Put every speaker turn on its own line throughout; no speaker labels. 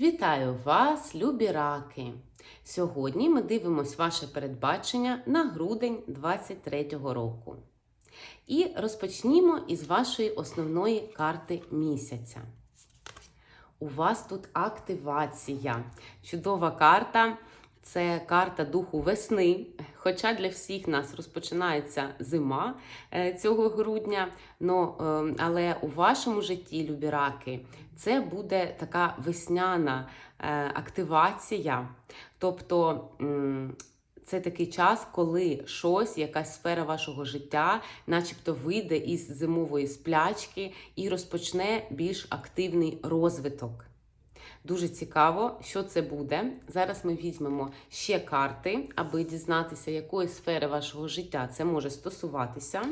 Вітаю вас, любі раки! Сьогодні ми дивимось ваше передбачення на грудень 23-го року. І розпочнімо із вашої основної карти місяця. У вас тут активація. Чудова карта. Це карта духу весни. Хоча для всіх нас розпочинається зима е, цього грудня. Но, е, але у вашому житті, любі раки, це буде така весняна е, активація. Тобто це такий час, коли щось, якась сфера вашого життя, начебто вийде із зимової сплячки і розпочне більш активний розвиток. Дуже цікаво, що це буде. Зараз ми візьмемо ще карти, аби дізнатися, якої сфери вашого життя це може стосуватися.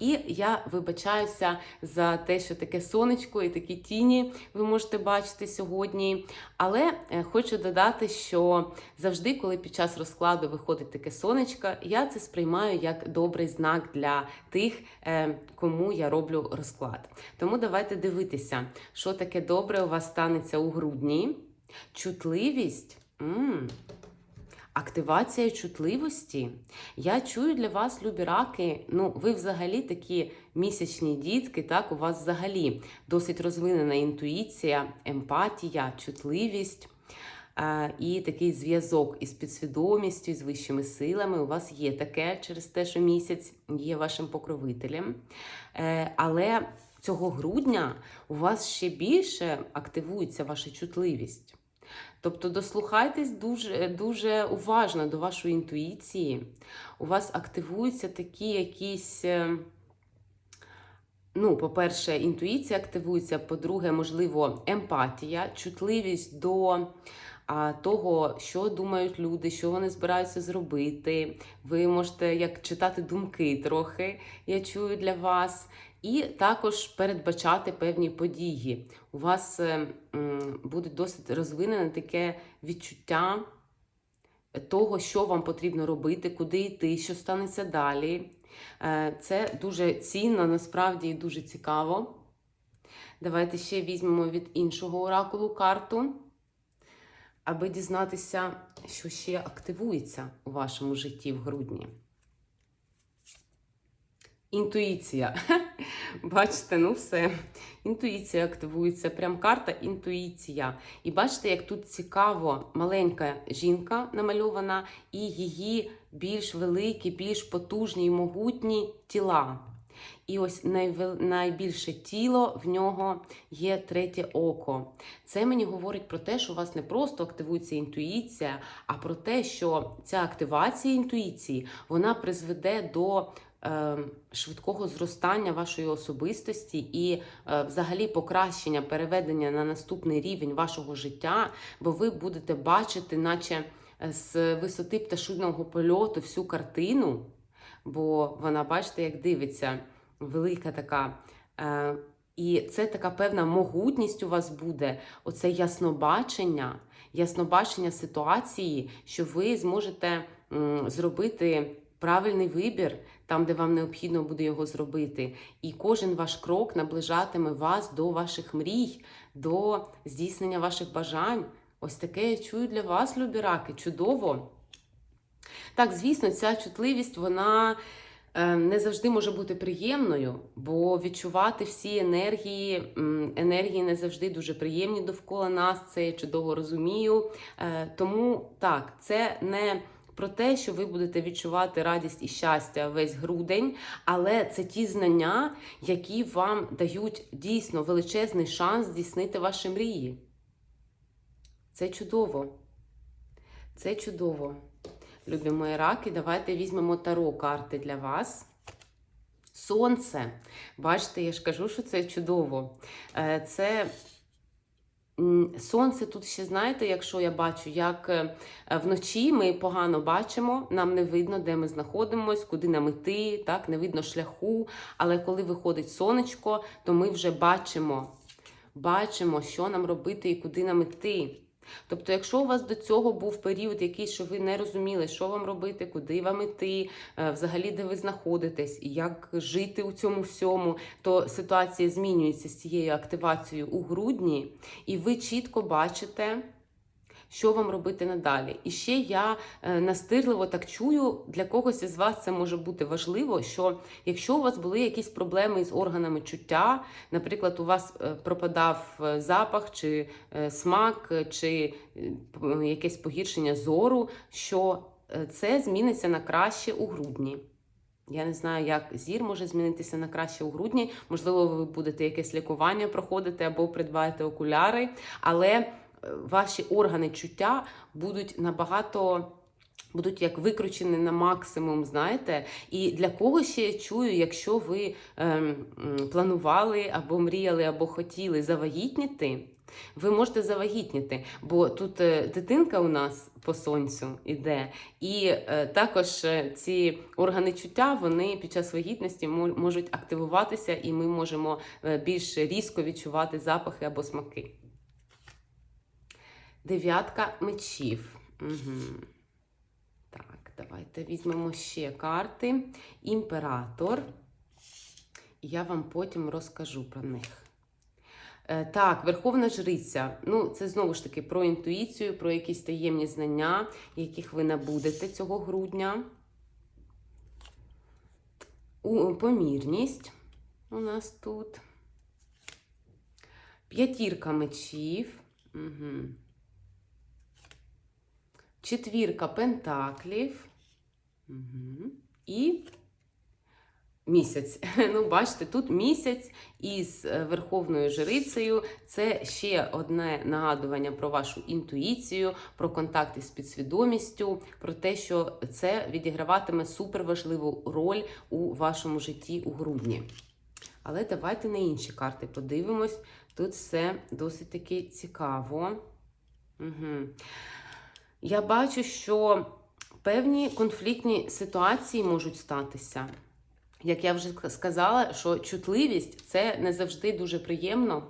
І я вибачаюся за те, що таке сонечко і такі тіні ви можете бачити сьогодні. Але е, хочу додати, що завжди, коли під час розкладу виходить таке сонечко, я це сприймаю як добрий знак для тих, е, кому я роблю розклад. Тому давайте дивитися, що таке добре у вас станеться у грудні. Чутливість. м Активація чутливості. Я чую для вас, любі раки, ну, ви взагалі такі місячні дітки, так, у вас взагалі досить розвинена інтуїція, емпатія, чутливість. Е, і такий зв'язок із підсвідомістю, з вищими силами. У вас є таке через те, що місяць є вашим покровителем. Е, але цього грудня у вас ще більше активується ваша чутливість. Тобто дослухайтесь дуже дуже уважно до вашої інтуїції. У вас активуються такі якісь. е, Ну, по-перше, інтуїція активується, по-друге, можливо, емпатія, чутливість до а, того, що думають люди, що вони збираються зробити. Ви можете як читати думки трохи, я чую для вас. І також передбачати певні події. У вас е, буде досить розвинене таке відчуття того, що вам потрібно робити, куди йти, що станеться далі. Е, Це дуже цінно, насправді і дуже цікаво. Давайте ще візьмемо від іншого оракулу карту, аби дізнатися, що ще активується у вашому житті в грудні. Інтуїція. Бачите, ну все. Інтуїція активується. Прям карта інтуїція. І бачите, як тут цікаво маленька жінка намальована, і її більш великі, більш потужні і могутні тіла. І ось найбільше тіло в нього є третє око. Це мені говорить про те, що у вас не просто активується інтуїція, а про те, що ця активація інтуїції вона призведе до швидкого зростання вашої особистості і е, взагалі покращення переведення на наступний рівень вашого життя, бо ви будете бачити, наче е, з висоти пташиного польоту всю картину. Бо вона, бачите, як дивиться, велика така. Е, і це така певна могутність у вас буде, оце яснобачення, яснобачення ситуації, що ви зможете зробити правильний вибір там, де вам необхідно буде його зробити. І кожен ваш крок наближатиме вас до ваших мрій, до здійснення ваших бажань. Ось таке я чую для вас, любі раки, чудово. Так, звісно, ця чутливість, вона е, не завжди може бути приємною, бо відчувати всі енергії, енергії не завжди дуже приємні довкола нас, це я чудово розумію. Е, Тому так, це не про те, що ви будете відчувати радість і щастя весь грудень, але це ті знання, які вам дають дійсно величезний шанс здійснити ваші мрії. Це чудово. Це чудово. Любі мої раки, давайте візьмемо таро карти для вас. Сонце. Бачите, я ж кажу, що це чудово. Е, Це сонце тут ще, знаєте, якщо я бачу, як е, вночі ми погано бачимо, нам не видно, де ми знаходимося, куди нам іти, так, не видно шляху. Але коли виходить сонечко, то ми вже бачимо, бачимо, що нам робити і куди нам іти. Тобто, якщо у вас до цього був період якийсь, що ви не розуміли, що вам робити, куди вам іти, е, взагалі де ви знаходитесь, і як жити у цьому всьому, то ситуація змінюється з цією активацією у грудні, і ви чітко бачите. Що вам робити надалі? І ще я е, настирливо так чую, для когось із вас це може бути важливо, що якщо у вас були якісь проблеми з органами чуття, наприклад, у вас е, пропадав е, запах чи смак, чи якесь погіршення зору, що це зміниться на краще у грудні. Я не знаю, як зір може змінитися на краще у грудні. Можливо, ви будете якесь лікування проходити або придбаєте окуляри, але ваші органи чуття будуть набагато. Будуть як викручені на максимум, знаєте. І для кого ще я чую, якщо ви ем, планували або мріяли, або хотіли завагітніти, ви можете завагітніти, бо тут е, дитинка у нас по сонцю іде, і е, також е, ці органи чуття вони під час вагітності можуть активуватися, і ми можемо е, більш різко відчувати запахи або смаки. Дев'ятка мечів. Угу. Так, давайте візьмемо ще карти. Імператор. Я вам потім розкажу про них. Е, Так, Верховна Жриця. Ну, це знову ж таки про інтуїцію, про якісь таємні знання, яких ви набудете цього грудня. У, помірність у нас тут. П'ятірка мечів. Угу. Четвірка пентаклів. Угу. І місяць. Ну, бачите, тут місяць із е, Верховною Жрицею. Це ще одне нагадування про вашу інтуїцію, про контакти з підсвідомістю, про те, що це відіграватиме суперважливу роль у вашому житті у грудні. Але давайте на інші карти подивимось. Тут все досить таки цікаво. Угу. Я бачу, що певні конфліктні ситуації можуть статися. Як я вже сказала, що чутливість це не завжди дуже приємно.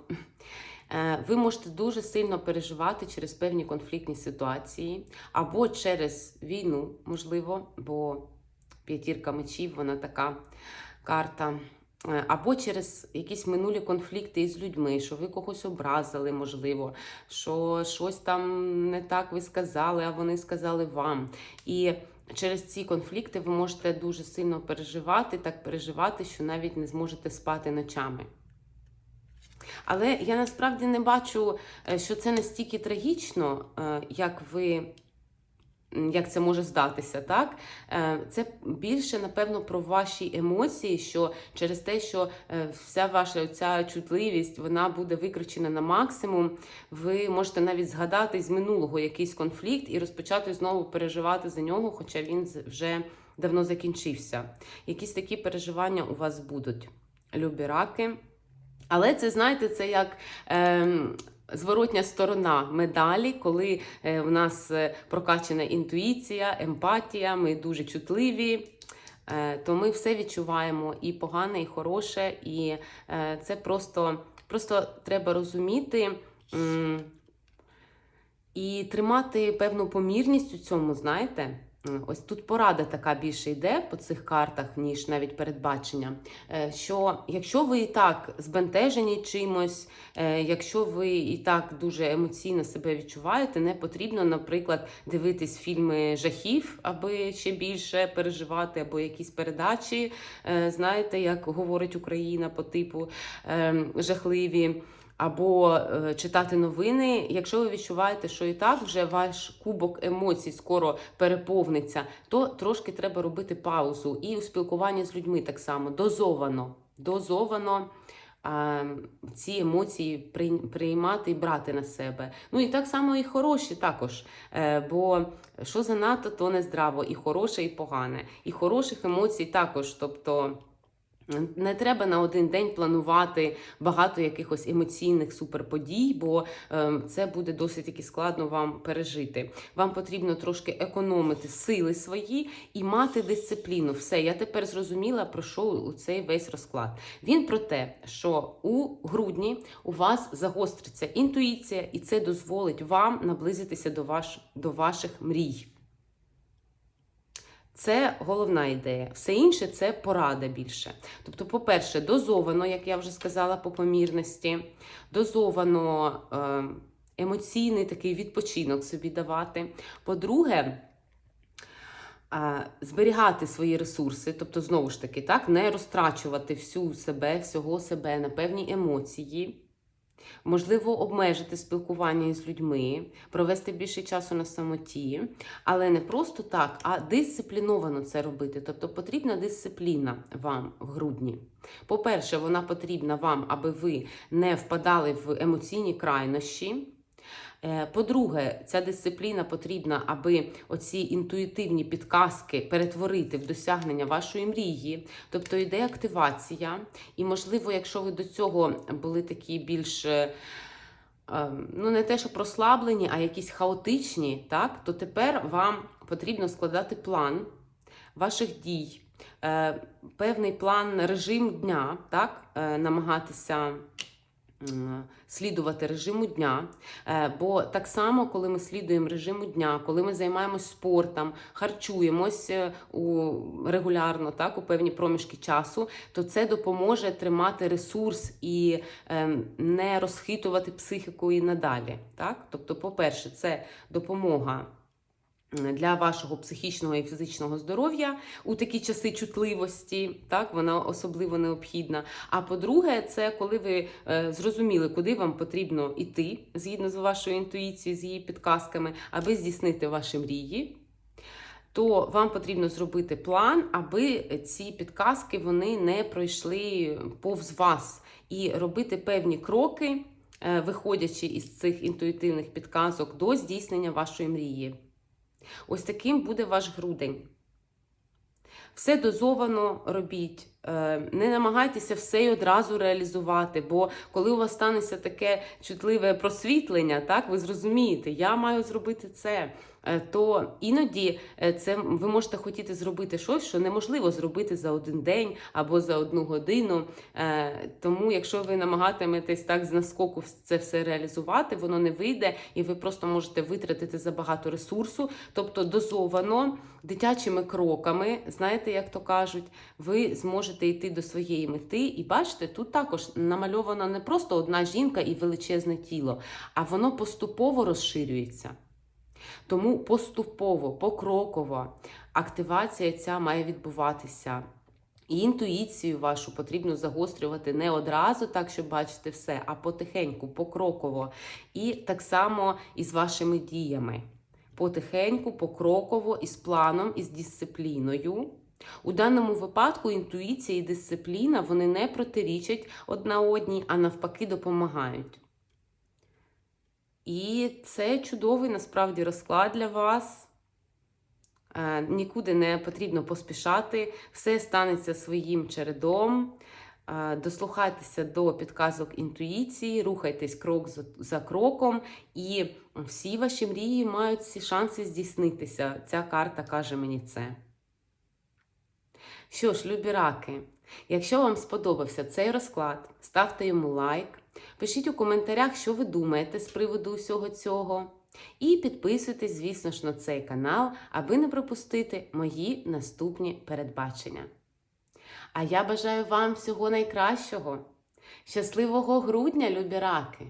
Е, Ви можете дуже сильно переживати через певні конфліктні ситуації, або через війну, можливо, бо п'ятірка мечів, вона така карта. Е, Або через якісь минулі конфлікти із людьми, що ви когось образили, можливо, що щось там не так ви сказали, а вони сказали вам. І через ці конфлікти ви можете дуже сильно переживати, так переживати, що навіть не зможете спати ночами. Але я насправді не бачу, е, що це настільки трагічно, е, як ви. Як це може здатися, так? Е, Це більше, напевно, про ваші емоції, що через те, що е, вся ваша ця чутливість вона буде викричена на максимум, ви можете навіть згадати з минулого якийсь конфлікт і розпочати знову переживати за нього, хоча він вже давно закінчився. Якісь такі переживання у вас будуть, любі раки. Але це, знаєте, це як. Ем, Зворотня сторона медалі, коли е, у нас е, прокачана інтуїція, емпатія, ми дуже чутливі, е, то ми все відчуваємо і погане, і хороше, і це просто, просто треба розуміти і тримати певну помірність у цьому, знаєте. Ось тут порада така більше йде по цих картах, ніж навіть передбачення. Е, Що якщо ви і так збентежені чимось, е, якщо ви і так дуже емоційно себе відчуваєте, не потрібно, наприклад, дивитись фільми жахів, аби ще більше переживати, або якісь передачі, е, знаєте, як говорить Україна по типу е, жахливі. Або е, читати новини. Якщо ви відчуваєте, що і так вже ваш кубок емоцій скоро переповниться, то трошки треба робити паузу. І у спілкуванні з людьми так само дозовано. Дозовано ці емоції прий- приймати і брати на себе. Ну і так само і хороші також. Е, бо що занадто, то не здраво, і хороше, і погане. І хороших емоцій також. Тобто. Не треба на один день планувати багато якихось емоційних суперподій, бо е, це буде досить таки складно вам пережити. Вам потрібно трошки економити сили свої і мати дисципліну. Все, я тепер зрозуміла, про що цей весь розклад. Він про те, що у грудні у вас загостриться інтуїція, і це дозволить вам наблизитися до, ваш, до ваших мрій. Це головна ідея. Все інше це порада більше. Тобто, по-перше, дозовано, як я вже сказала, по помірності, дозовано е, емоційний такий відпочинок собі давати. По-друге, е, зберігати свої ресурси, тобто, знову ж таки, так, не розтрачувати всю себе, всього себе на певні емоції. Можливо, обмежити спілкування з людьми, провести більше часу на самоті, але не просто так, а дисципліновано це робити. Тобто потрібна дисципліна вам в грудні. По-перше, вона потрібна вам, аби ви не впадали в емоційні крайнощі. Е, По-друге, ця дисципліна потрібна, аби оці інтуїтивні підказки перетворити в досягнення вашої мрії. Тобто йде активація. І, можливо, якщо ви до цього були такі більш. е, е, Ну, не те, що прослаблені, а якісь хаотичні, так, то тепер вам потрібно складати план ваших дій, е, певний план, режим дня, так, намагатися слідувати режиму дня. Е, Бо так само, коли ми слідуємо режиму дня, коли ми займаємось спортом, харчуємось е, у, регулярно, так, у певні проміжки часу, то це допоможе тримати ресурс і е, не розхитувати психіку і надалі. Так? Тобто, по-перше, це допомога. Для вашого психічного і фізичного здоров'я у такі часи чутливості, так вона особливо необхідна. А по-друге, це коли ви е, зрозуміли, куди вам потрібно йти згідно з вашою інтуїцією, з її підказками, аби здійснити ваші мрії. То вам потрібно зробити план, аби ці підказки вони не пройшли повз вас, і робити певні кроки, е, виходячи із цих інтуїтивних підказок до здійснення вашої мрії. Ось таким буде ваш грудень. Все дозовано робіть. Е, Не намагайтеся все й одразу реалізувати, бо коли у вас станеться таке чутливе просвітлення, так ви зрозумієте, я маю зробити це. Е, То іноді е, це ви можете хотіти зробити щось, що неможливо зробити за один день або за одну годину. Е, Тому, якщо ви намагатиметесь так з наскоку це все реалізувати, воно не вийде, і ви просто можете витратити забагато ресурсу, тобто дозовано дитячими кроками, знаєте, як то кажуть, ви зможете йти до своєї мети. І бачите, тут також намальована не просто одна жінка і величезне тіло, а воно поступово розширюється. Тому поступово, покроково активація ця має відбуватися. І інтуїцію вашу потрібно загострювати не одразу, так, щоб бачити все, а потихеньку, покроково. І так само і з вашими діями. Потихеньку, покроково, із планом, із дисципліною. У даному випадку інтуїція і дисципліна вони не протирічать одна одній, а навпаки допомагають. І це чудовий насправді розклад для вас. Е, Нікуди не потрібно поспішати, все станеться своїм чередом. Е, Дослухайтеся до підказок інтуїції, рухайтесь крок за, кроком, і всі ваші мрії мають всі шанси здійснитися. Ця карта каже мені це. Що ж, любі раки, якщо вам сподобався цей розклад, ставте йому лайк, пишіть у коментарях, що ви думаєте з приводу усього цього. І підписуйтесь, звісно ж, на цей канал, аби не пропустити мої наступні передбачення. А я бажаю вам всього найкращого. Щасливого грудня, любі раки!